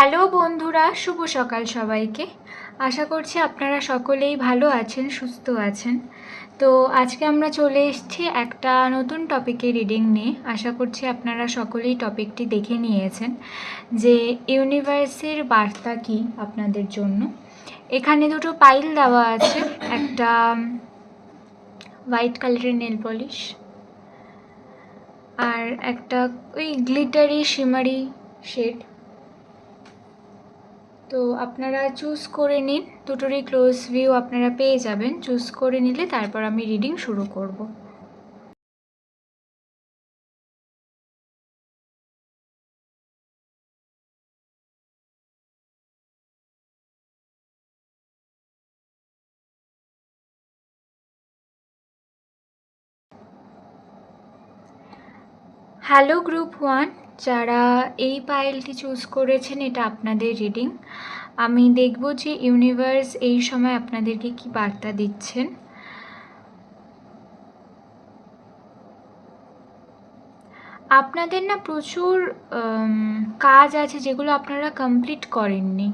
Hello বন্ধুরা, শুভ সকাল সবাইকে। আশা করছি আপনারা সকলেই ভালো আছেন, সুস্থ আছেন। তো আজকে আমরা চলে এসেছি একটা নতুন টপিকের রিডিং নিয়ে। আশা করছি আপনারা সকলেই টপিকটি দেখে নিয়েছেন যে ইউনিভার্সের বার্তা কি আপনাদের জন্য। এখানে দুটো পাইল দেওয়া আছে, একটা হোয়াইট কালারের নেল পলিশ আর একটা ওই গ্লিটারি শিমারি শেড তো আপনারা চুজ করে নিন। দুটোরই ক্লোজ ভিউ আপনারা পেয়ে যাবেন। চুজ করে নিলে তারপর আমি রিডিং শুরু করব। হ্যালো গ্রুপ ওয়ান যারা এই পাইলটি চুজ করেছেন, এটা আপনাদের রিডিং আমি দেখব যে ইউনিভার্স এই সময় আপনাদেরকে কি বার্তা দিচ্ছেন। আপনাদের না প্রচুর কাজ আছে যেগুলো আপনারা কমপ্লিট করেননি।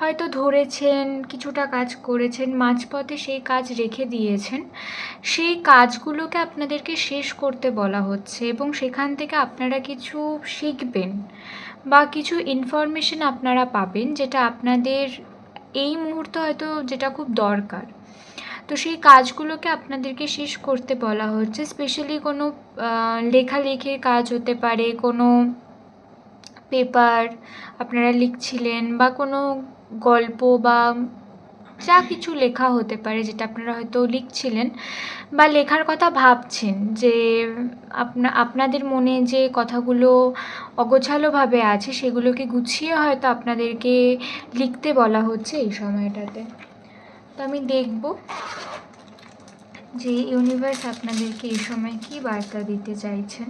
হয়তো ধরেছেন, কিছুটা কাজ করেছেন, মাঝপথে সেই কাজ রেখে দিয়েছেন। সেই কাজগুলোকে আপনাদেরকে শেষ করতে বলা হচ্ছে এবং সেখান থেকে আপনারা কিছু শিখবেন বা কিছু ইনফরমেশন আপনারা পাবেন যেটা আপনাদের এই মুহূর্তে হয়তো যেটা খুব দরকার। তো সেই কাজগুলোকে আপনাদেরকে শেষ করতে বলা হচ্ছে। স্পেশালি কোনো লেখালেখির কাজ হতে পারে, কোনো পেপার আপনারা লিখছিলেন বা কোনো গল্প বা যা কিছু লেখা হতে পারে, যেটা আপনারা হয়তো লিখছিলেন বা লেখার কথা ভাবছেন যে আপনা, আপনাদের মনে যে কথাগুলো অগোছালোভাবে আছে, সেগুলোকে গুছিয়ে হয়তো আপনাদেরকে লিখতে বলা হচ্ছে এই সময়টাতে। তো আমি দেখব যে ইউনিভার্স আপনাদেরকে এই সময় কি বার্তা দিতে চাইছেন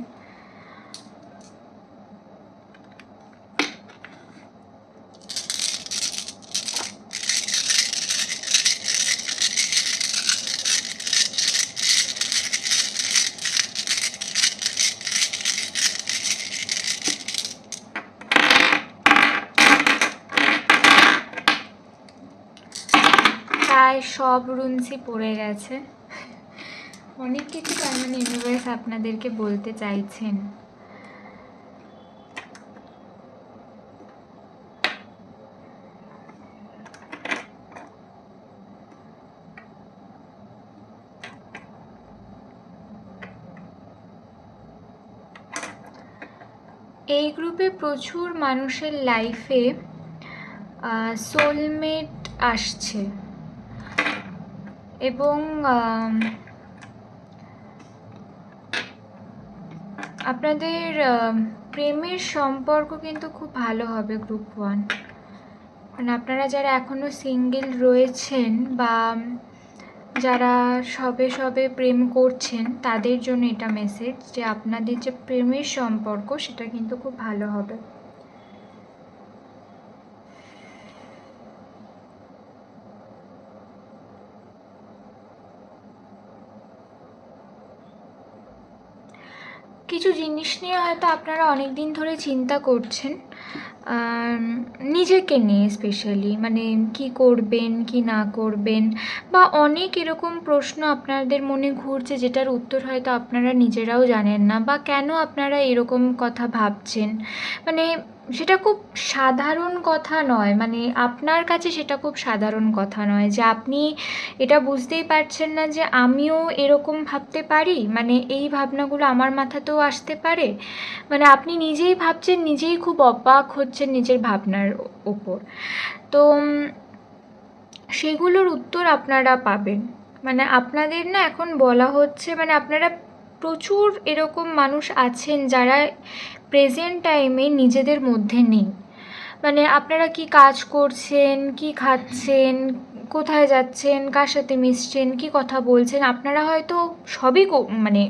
সব রুনসই পড়ে গেছে। অনেক কিছু মানে ইউনিভার্স আপনাদেরকে বলতে চাইছেন। এই গ্রুপে প্রচুর মানুষের লাইফে সোলমেট আসছে। এবং আপনাদের প্রেমের সম্পর্ক কিন্তু খুব ভালো হবে গ্রুপ ওয়ান মানে আপনারা যারা এখনও সিঙ্গেল রয়েছেন বা যারা সবে সবে প্রেম করছেন, তাদের জন্য এটা মেসেজ যে আপনাদের যে প্রেমের সম্পর্ক, সেটা কিন্তু খুব ভালো হবে। কিছু জিনিস নিয়ে হয়তো আপনারা অনেক দিন ধরে চিন্তা করছেন নিজেকে নিয়ে স্পেশালি মানে কি করবেন, কি না করবেন, বা অনেক এরকম প্রশ্ন আপনাদের মনে ঘুরছে যেটার উত্তর হয়তো আপনারা নিজেরাও জানেন না, বা কেন আপনারা এরকম কথা ভাবছেন? মানে সেটা খুব সাধারণ কথা নয়। মানে আপনার কাছে সেটা খুব সাধারণ কথা নয় যে আপনি এটা বুঝতেই পারছেন না যে আমিও এরকম ভাবতে পারি? মানে এই ভাবনাগুলো আমার মাথাতেও আসতে পারে? মানে আপনি নিজেই ভাবছেন, নিজেই খুব অবাক হচ্ছেন নিজের ভাবনার ওপর। তো সেগুলোর উত্তর আপনারা পাবেন। মানে আপনাদের না এখন বলা হচ্ছে মানে আপনারা প্রচুর এরকম মানুষ আছেন যারা প্রেজেন্ট টাইমে নিজেদের মধ্যে নেই। মানে আপনারা কি কাজ করছেন, কি খাচ্ছেন, কোথায় যাচ্ছেন, কার সাথে মিশছেন, কি কথা বলছেন, আপনারা হয়তো সবই মানে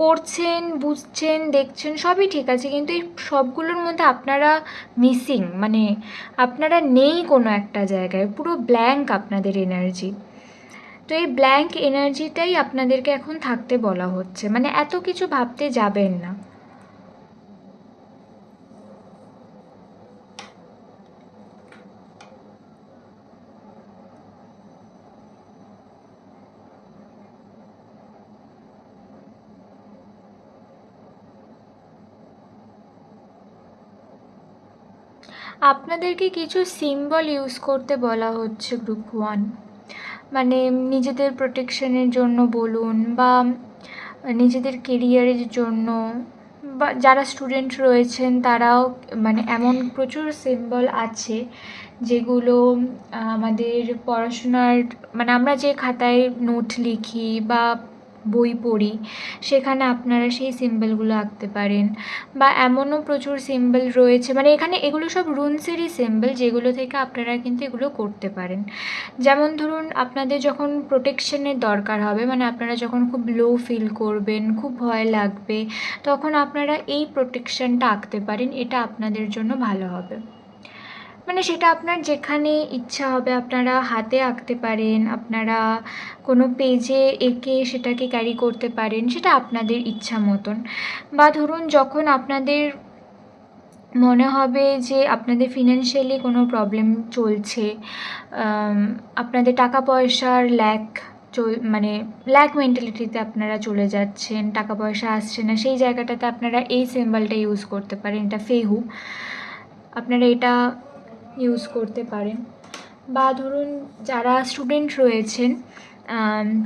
করছেন, বুঝছেন, দেখছেন, সবই ঠিক আছে, কিন্তু এই সবগুলোর মধ্যে আপনারা মিসিং মানে আপনারা নেই কোনো একটা জায়গায়, পুরো ব্ল্যাঙ্ক আপনাদের এনার্জি তো এই ব্ল্যাঙ্ক এনার্জিটাই আপনাদেরকে এখন থাকতে বলা হচ্ছে। মানে এত কিছু ভাবতে যাবেন না। আপনাদেরকে কিছু সিম্বল ইউজ করতে বলা হচ্ছে গ্রুপ ওয়ান মানে নিজেদের প্রোটেকশনের জন্য বলুন বা নিজেদের কেরিয়ারের জন্য বা যারা স্টুডেন্ট রয়েছেন তারাও মানে এমন প্রচুর সিম্বল আছে যেগুলো আমাদের পড়াশোনার মানে আমরা যে খাতায় নোট লিখি বা বই পড়ি, সেখানে আপনারা সেই সিম্বলগুলো আঁকতে পারেন বা এমনও প্রচুর সিম্বল রয়েছে। মানে এখানে এগুলো সব রুনসেরই সিম্বল যেগুলো থেকে আপনারা কিন্তু এগুলো করতে পারেন। যেমন ধরুন আপনাদের যখন প্রোটেকশনের দরকার হবে মানে আপনারা যখন খুব লো ফিল করবেন, খুব ভয় লাগবে, তখন আপনারা এই প্রোটেকশনটা আঁকতে পারেন, এটা আপনাদের জন্য ভালো হবে। মানে সেটা আপনার যেখানে ইচ্ছা হবে আপনারা হাতে আঁকতে পারেন, আপনারা কোনো পেজে এঁকে সেটাকে ক্যারি করতে পারেন, সেটা আপনাদের ইচ্ছা মতন। বা ধরুন যখন আপনাদের মনে হবে যে আপনাদের ফিনান্সিয়ালি কোনো প্রবলেম চলছে আপনাদের টাকা পয়সার ল্যাক চল মানে ল্যাক মেন্টালিটিতে আপনারা চলে যাচ্ছেন টাকা পয়সা আসছে না, সেই জায়গাটাতে আপনারা এই সিম্বলটা ইউজ করতে পারেন, এটা ফেহু। আপনারা এটা ইউজ করতে পারেন। বা ধরুন যারা স্টুডেন্ট রয়েছেন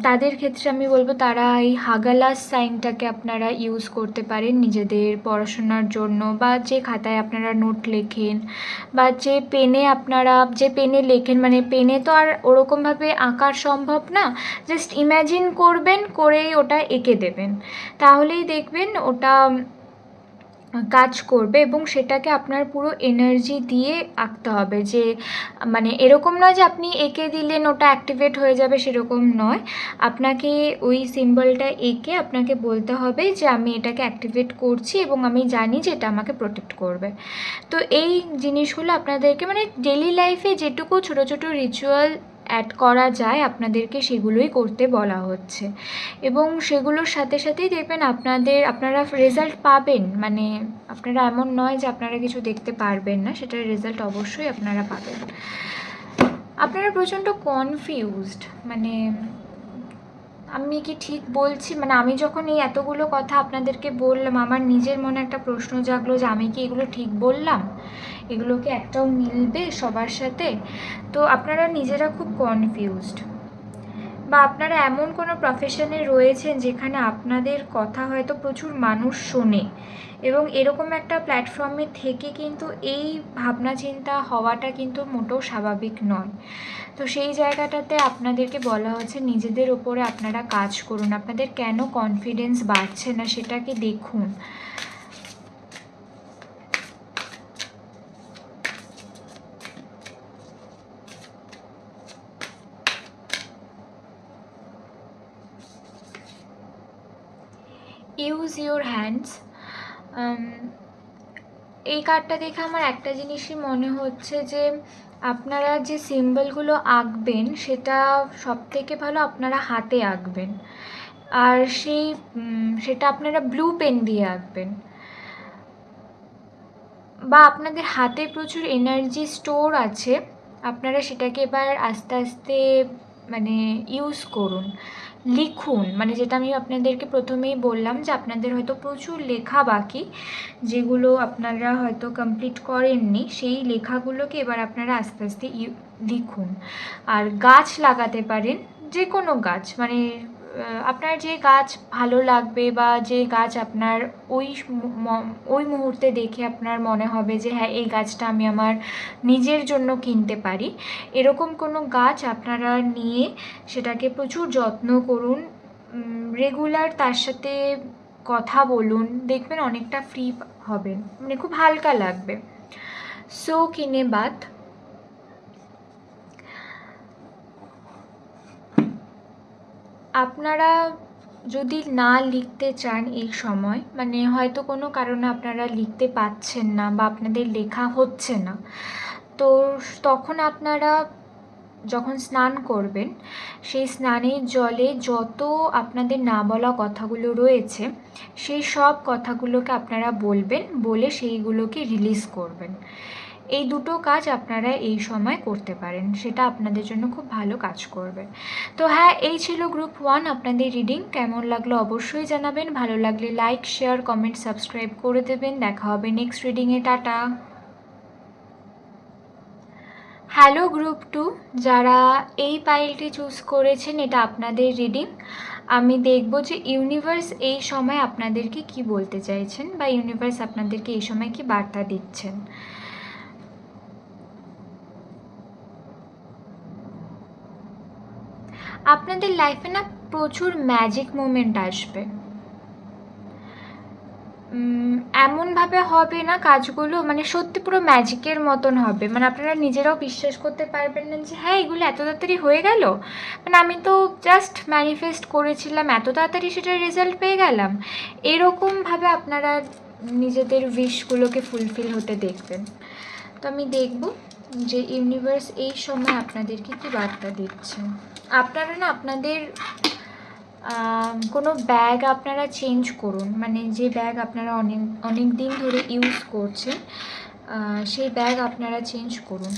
তাদের ক্ষেত্রে আমি বলব তারা এই হাগালাস সাইনটাকে আপনারা ইউজ করতে পারেন নিজেদের পড়াশোনার জন্য বা যে খাতায় আপনারা নোট লেখেন বা যে পেনে আপনারা, যে পেনে লেখেন মানে পেনে তো আর ওরকমভাবে আঁকার সম্ভব না জাস্ট ইম্যাজিন করবেন, করেই ওটা এঁকে দেবেন। তাহলেই দেখবেন ওটা কাজ করবে এবং সেটাকে আপনার পুরো এনার্জি দিয়ে আঁকতে হবে যে মানে এরকম নয় যে আপনি এঁকে দিলেন ওটা অ্যাক্টিভেট হয়ে যাবে সেরকম নয়। আপনাকে ওই সিম্বলটা এঁকে আপনাকে বলতে হবে যে, আমি এটাকে অ্যাক্টিভেট করছি এবং আমি জানি যে এটা আমাকে প্রোটেক্ট করবে। তো এই জিনিসগুলো আপনাদেরকে মানে ডেলি লাইফে যেটুকু ছোটো ছোটো রিচুয়াল অ্যাড করা যায়, আপনাদেরকে সেগুলোই করতে বলা হচ্ছে। এবং সেগুলোর সাথে সাথেই দেখবেন আপনাদের, আপনারা রেজাল্ট পাবেন। মানে আপনারা এমন নয় যে আপনারা কিছু দেখতে পারবেন না, সেটার রেজাল্ট অবশ্যই আপনারা পাবেন। আপনারা প্রচণ্ড কনফিউজড মানে আমি কি ঠিক বলছি? মানে আমি যখন এই এতগুলো কথা আপনাদেরকে বললাম, আমার নিজের মনে একটা প্রশ্ন জাগলো যে আমি কি এগুলো ঠিক বললাম? এগুলো কি একটাও মিলবে সবার সাথে? তো আপনারা নিজেরা খুব কনফিউজড বা আপনারা এমন কোনো প্রফেশনে রয়েছেন যেখানে আপনাদের কথা হয়তো প্রচুর মানুষ শোনে? এবং এরকম একটা প্ল্যাটফর্মে থেকে কিন্তু এই ভাবনা চিন্তা হওয়াটা কিন্তু মোটেও স্বাভাবিক নয়। তো সেই জায়গাটাতে আপনাদেরকে বলা হচ্ছে নিজেদের ওপরে আপনারা কাজ করুন। আপনাদের কেন কনফিডেন্স বাড়ছে না সেটাকে দেখুন। ইউজ ইউর হ্যান্ডস এই কার্ডটা দেখে আমার একটা জিনিসই মনে হচ্ছে যে, আপনারা যে সিম্বলগুলো আঁকবেন, সেটা সব থেকে ভালো আপনারা হাতে আঁকবেন। আর সেই সেটা আপনারা ব্লু পেন দিয়ে আঁকবেন। বা আপনাদের হাতে প্রচুর এনার্জি স্টোর আছে, আপনারা সেটাকে এবার আস্তে আস্তে মানে ইউজ করুন। লিখুন। মানে যেটা আমি আপনাদেরকে প্রথমেই বললাম যে আপনাদের হয়তো প্রচুর লেখা বাকি, যেগুলো আপনারা হয়তো কমপ্লিট করেননি, সেই লেখাগুলোকে এবার আপনারা আস্তে আস্তে লিখুন। আর গাছ লাগাতে পারেন যে কোনো গাছ মানে আপনার যে গাছ ভালো লাগবে বা যে গাছ আপনার ওই ওই মুহূর্তে দেখে আপনার মনে হবে যে হ্যাঁ এই গাছটা আমি আমার নিজের জন্য কিনতে পারি, এরকম কোনো গাছ আপনারা নিয়ে সেটাকে প্রচুর যত্ন করুন রেগুলার তার সাথে কথা বলুন, দেখবেন অনেকটা ফ্রি হবেন মানে খুব হালকা লাগবে। সো কিনে বাদ আপনারা যদি না লিখতে চান এই সময় মানে হয়তো কোনো কারণে আপনারা লিখতে পাচ্ছেন না বা আপনাদের লেখা হচ্ছে না, তো তখন আপনারা যখন স্নান করবেন, সেই স্নানের জলে যত আপনাদের না বলা কথাগুলো রয়েছে, সেই সব কথাগুলোকে আপনারা বলবেন, বলে সেইগুলোকে রিলিজ করবেন। এই দুটো কাজ আপনারা এই সময় করতে পারেন। সেটা আপনাদের জন্য খুব ভালো কাজ করবে। তো হ্যাঁ এই ছিল গ্রুপ ওয়ান আপনাদের রিডিং। কেমন লাগল অবশ্যই জানাবেন। ভালো লাগলে লাইক, শেয়ার, কমেন্ট, সাবস্ক্রাইব করে দেবেন। দেখা হবে নেক্সট রিডিংয়ে টাটা। হ্যালো গ্রুপ টু, যারা এই পাইলটি চুজ করেছেন, এটা আপনাদের রিডিং। আমি দেখব যে ইউনিভার্স এই সময় আপনাদেরকে কি বলতে চাইছেন বা ইউনিভার্স আপনাদেরকে এই সময় কি বার্তা দিচ্ছেন। আপনাদের লাইফে না প্রচুর ম্যাজিক মোমেন্ট আসবে। এমনভাবে হবে না কাজগুলো মানে সত্যি পুরো ম্যাজিকের মতন হবে। মানে আপনারা নিজেরাও বিশ্বাস করতে পারবেন না যে হ্যাঁ এগুলো এত তাড়াতাড়ি হয়ে গেল? মানে আমি তো জাস্ট ম্যানিফেস্ট করেছিলাম, এত তাড়াতাড়ি সেটার রেজাল্ট পেয়ে গেলাম। এরকমভাবে আপনারা নিজেদের উইশগুলোকে ফুলফিল হতে দেখবেন। তো আমি দেখব যে ইউনিভার্স এই সময় আপনাদেরকে কী বার্তা দিচ্ছে। আপনারা না আপনাদের কোনো ব্যাগ আপনারা চেঞ্জ করুন। মানে যে ব্যাগ আপনারা অনেক অনেক দিন ধরে ইউজ করছেন সেই ব্যাগ আপনারা চেঞ্জ করুন।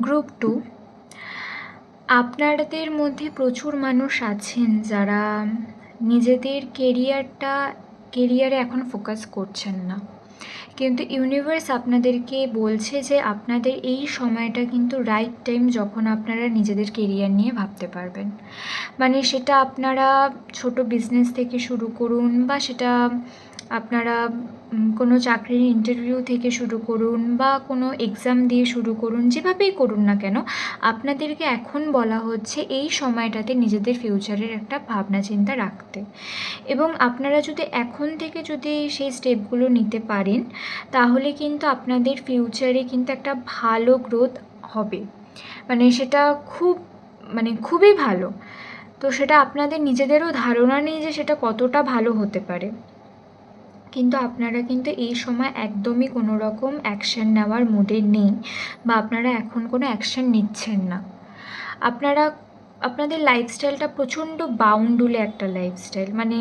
গ্রুপ টু, আপনাদের মধ্যে প্রচুর মানুষ আছেন যারা নিজেদের কেরিয়ারটা, কেরিয়ারে এখন ফোকাস করছেন না। কিন্তু ইউনিভার্স আপনাদেরকে বলছে যে আপনাদের এই সময়টা কিন্তু রাইট টাইম যখন আপনারা নিজেদের কেরিয়ার নিয়ে ভাবতে পারবেন। মানে সেটা আপনারা ছোট বিজনেস থেকে শুরু করুন বা সেটা আপনারা কোনো চাকরির ইন্টারভিউ থেকে শুরু করুন বা কোনো এক্সাম দিয়ে শুরু করুন, যেভাবেই করুন না কেন, আপনাদেরকে এখন বলা হচ্ছে এই সময়টাতে নিজেদের ফিউচারের একটা ভাবনা চিন্তা রাখতে। এবং আপনারা যদি এখন থেকে যদি সেই স্টেপগুলো নিতে পারেন, তাহলে কিন্তু আপনাদের ফিউচারে কিন্তু একটা ভালো গ্রোথ হবে। মানে সেটা খুব মানে খুবই ভালো। তো সেটা আপনাদের নিজেদেরও ধারণা নেই যে সেটা কতটা ভালো হতে পারে। কিন্তু আপনারা কিন্তু এই সময় একদমই কোনো রকম অ্যাকশন নেওয়ার মুডে নেই বা আপনারা এখন কোনো অ্যাকশন নিচ্ছেন না। আপনারা, আপনাদের লাইফস্টাইলটা প্রচণ্ড বাউন্ডুলে একটা লাইফস্টাইল মানে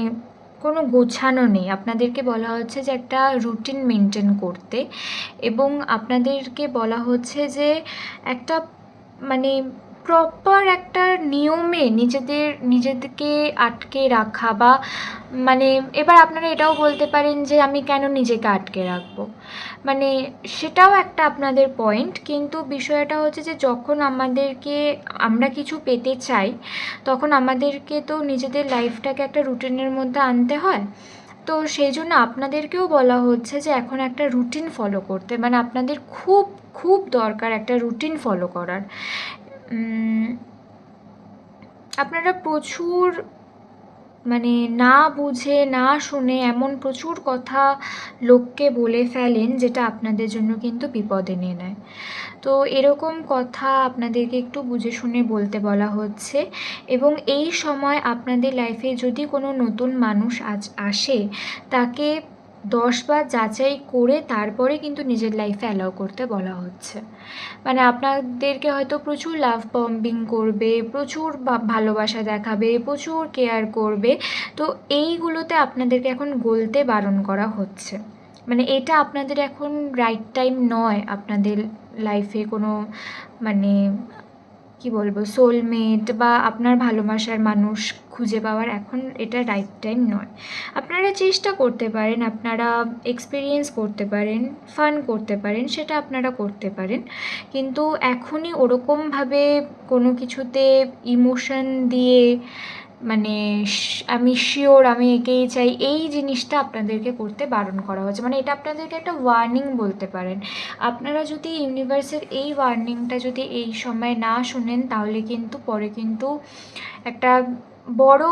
কোনো গোছানো নেই। আপনাদেরকে বলা হচ্ছে যে একটা রুটিন মেনটেন করতে এবং আপনাদেরকে বলা হচ্ছে যে একটা মানে প্রপার একটা নিয়মে নিজেদের, নিজেদেরকে আটকে রাখা বা মানে এবার আপনারা এটাও বলতে পারেন যে আমি কেন নিজেকে আটকে রাখব? মানে সেটাও একটা আপনাদের পয়েন্ট কিন্তু বিষয়টা হচ্ছে যে যখন আমাদেরকে আমরা কিছু পেতে চাই, তখন আমাদেরকে তো নিজেদের লাইফটাকে একটা রুটিনের মধ্যে আনতে হয়। তো সেই জন্য আপনাদেরকেও বলা হচ্ছে যে এখন একটা রুটিন ফলো করতে মানে আপনাদের খুব খুব দরকার একটা রুটিন ফলো করার। আপনারা প্রচুর মানে না বুঝে, না শুনে এমন প্রচুর কথা লোককে বলে ফেলেন, যেটা আপনাদের জন্য কিন্তু বিপদ এনে নেয় তো এরকম কথা আপনাদেরকে একটু বুঝে শুনে বলতে বলা হচ্ছে এবং এই সময় আপনাদের লাইফে যদি কোনো নতুন মানুষ আজ আসে, তাকে দশবার যাচাই করে তারপরে কিন্তু নিজের লাইফে অ্যালাউ করতে বলা হচ্ছে। মানে আপনাদেরকে হয়তো প্রচুর লাভ বম্বিং করবে, প্রচুর ভালোবাসা দেখাবে, প্রচুর কেয়ার করবে। তো এইগুলোতে আপনাদেরকে এখন গলতে বারণ করা হচ্ছে। মানে এটা আপনাদের এখন রাইট টাইম নয় আপনাদের লাইফে কোনো মানে কি বলব সোলমেট বা আপনার ভালোবাসার মানুষ খুঁজে পাওয়ার এখন এটা রাইট টাইম নয়। আপনারা চেষ্টা করতে পারেন, আপনারা এক্সপিরিয়েন্স করতে পারেন ফান করতে পারেন, সেটা আপনারা করতে পারেন। কিন্তু এখনই ওরকমভাবে কোনো কিছুতে ইমোশন দিয়ে মানে আমি শিওর আমি একেই চাই এই জিনিসটা আপনাদেরকে করতে বারণ করা হচ্ছে মানে এটা আপনাদেরকে একটা ওয়ার্নিং বলতে পারেন। আপনারা যদি ইউনিভার্সের এই ওয়ার্নিংটা যদি এই সময় না শুনেন, তাহলে কিন্তু পরে কিন্তু একটা বড়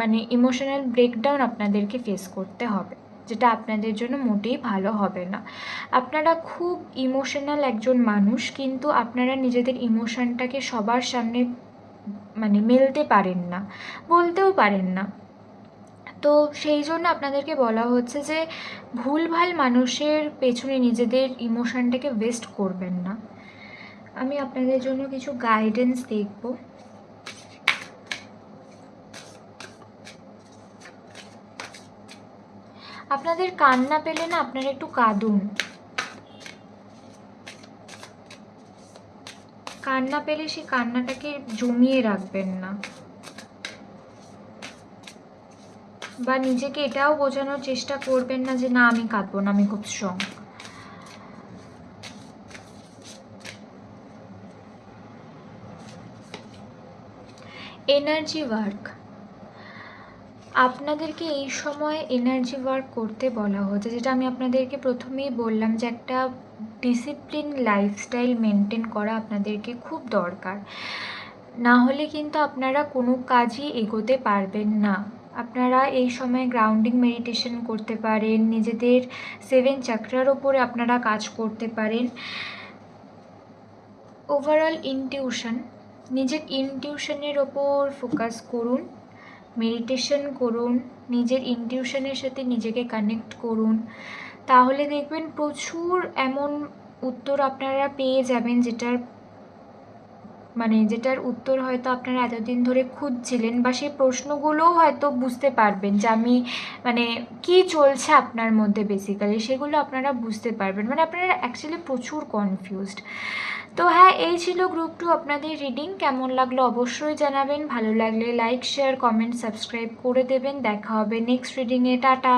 মানে ইমোশনাল ব্রেকডাউন আপনাদেরকে ফেস করতে হবে, যেটা আপনাদের জন্য মোটেই ভালো হবে না। আপনারা খুব ইমোশনাল একজন মানুষ, কিন্তু আপনারা নিজেদের ইমোশনটাকে সবার সামনে মানে মেলতে পারেন না, বলতেও পারেন না। তো সেই জন্য আপনাদেরকে বলা হচ্ছে যে, ভুলভাল মানুষের পেছনে নিজেদের ইমোশনটাকে ওয়েস্ট করবেন না। আমি আপনাদের জন্য কিছু গাইডেন্স দেখব। আপনাদের কান্না পেলে না আপনারা একটু কাঁদুন। কান্না পেলে সেই কান্নাটাকে জমিয়ে রাখবেন না। বা নিজেকে এটাও বোঝানোর চেষ্টা করবেন না যে, না, আমি কাঁদবো না, আমি খুব স্ট্রং এনার্জি ওয়ার্ক আপনাদেরকে এই সময় এনার্জি ওয়ার্ক করতে বলা হচ্ছে, যেটা আমি আপনাদেরকে প্রথমেই বললাম যে একটা ডিসিপ্লিন লাইফস্টাইল মেনটেন করা আপনাদেরকে খুব দরকার। না হলে কিন্তু আপনারা কোনো কাজই এগোতে পারবেন না। আপনারা এই সময় গ্রাউন্ডিং মেডিটেশন করতে পারেন, নিজেদের সেভেন চাকরার ওপরে আপনারা কাজ করতে পারেন। ওভারঅল ইনটিউশন নিজের ইনটিউশনের ওপর ফোকাস করুন। মেডিটেশন করুন, নিজের ইনটিউশনের সাথে নিজেকে কানেক্ট করুন। তাহলে দেখবেন প্রচুর এমন উত্তর আপনারা পেয়ে যাবেন যেটার মানে যেটার উত্তর হয়তো আপনারা এতদিন ধরে খুঁজছিলেন বা সেই প্রশ্নগুলোও হয়তো বুঝতে পারবেন যে আমি মানে কি চলছে আপনার মধ্যে বেসিক্যালি সেগুলো আপনারা বুঝতে পারবেন। মানে আপনারা অ্যাকচুয়ালি প্রচুর কনফিউজড তো হ্যাঁ এই ছিল গ্রুপ টু আপনাদের রিডিং কেমন লাগল অবশ্যই জানাবেন। ভালো লাগলে লাইক শেয়ার কমেন্ট সাবস্ক্রাইব করে দেবেন। দেখা হবে নেক্সট রিডিংয়ে টাটা!